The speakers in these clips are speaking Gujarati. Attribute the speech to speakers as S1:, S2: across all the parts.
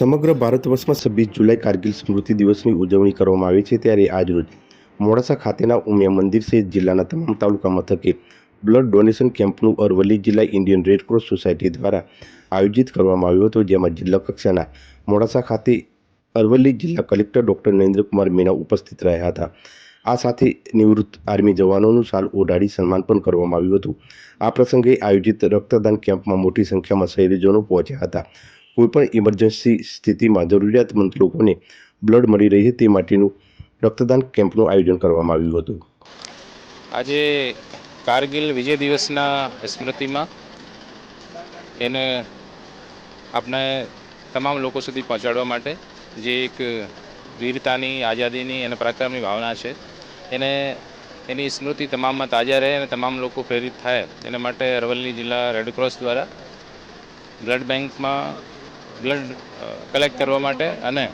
S1: સમગ્ર ભારત વર્ષમાં છવ્વીસ જુલાઈ કારગિલ સ્મૃતિ દિવસની ઉજવણી કરવામાં આવે છે. ત્યારે આજરોજ મોડાસા ખાતેના ઉમિયા મંદિર સહિત જિલ્લાના તમામ તાલુકા મથકે બ્લડ ડોનેશન કેમ્પનું અરવલ્લી જિલ્લા ઇન્ડિયન રેડક્રોસ સોસાયટી દ્વારા આયોજિત કરવામાં આવ્યું હતું, જેમાં જિલ્લા કક્ષાના મોડાસા ખાતે અરવલ્લી જિલ્લા કલેક્ટર ડૉક્ટર નરેન્દ્રકુમાર મીણા ઉપસ્થિત રહ્યા હતા. આ સાથે નિવૃત્ત આર્મી જવાનોનું શાલ ઓઢાડી સન્માન પણ કરવામાં આવ્યું હતું. આ પ્રસંગે આયોજિત રક્તદાન કેમ્પમાં મોટી સંખ્યામાં શહેરીજનો પહોંચ્યા હતા. કોઈપણ ઇમરજન્સી સ્થિતિમાં જરૂરિયાતમંદ લોકોને બ્લડ મળી રહે તે માટેનું રક્તદાન કેમ્પનું આયોજન કરવામાં આવ્યું હતું.
S2: આજે કારગિલ વિજય દિવસના સ્મૃતિમાં એને આપણે તમામ લોકો સુધી પહોંચાડવા માટે જે એક વીરતાની, આઝાદીની અને પરાક્રમની ભાવના છે, એને એની સ્મૃતિ તમામમાં તાજા રહે અને તમામ લોકો પ્રેરિત થાય. એના માટે અરવલ્લી જિલ્લા રેડક્રોસ દ્વારા બ્લડ બેંકમાં બ્લડ કલેક્ટ કરવા માટે અને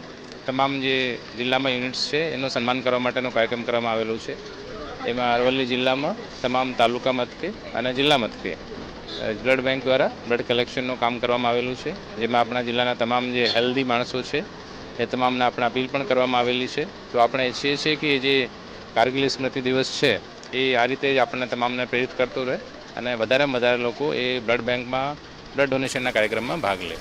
S2: તમામ જે જિલ્લામાં યુનિટ્સ છે, એનું સન્માન કરવા માટેનો કાર્યક્રમ કરવામાં આવેલો છે. એમાં અરવલ્લી જિલ્લામાં તમામ તાલુકા મથકે અને જિલ્લા મથકે બ્લડ બેંક દ્વારા બ્લડ કલેક્શનનું કામ કરવામાં આવેલું છે. જેમાં આપણા જિલ્લાના તમામ જે હેલ્ધી માણસો છે, એ તમામને આપણે અપીલ પણ કરવામાં આવેલી છે. તો આપણે ઈચ્છીએ છીએ કે જે કારગિલ સ્મૃતિ દિવસ છે, એ આ રીતે જ આપણને તમામને પ્રેરિત કરતો રહે અને વધારેમાં વધારે લોકો એ બ્લડ બેંકમાં બ્લડ ડોનેશનના કાર્યક્રમમાં ભાગ લે.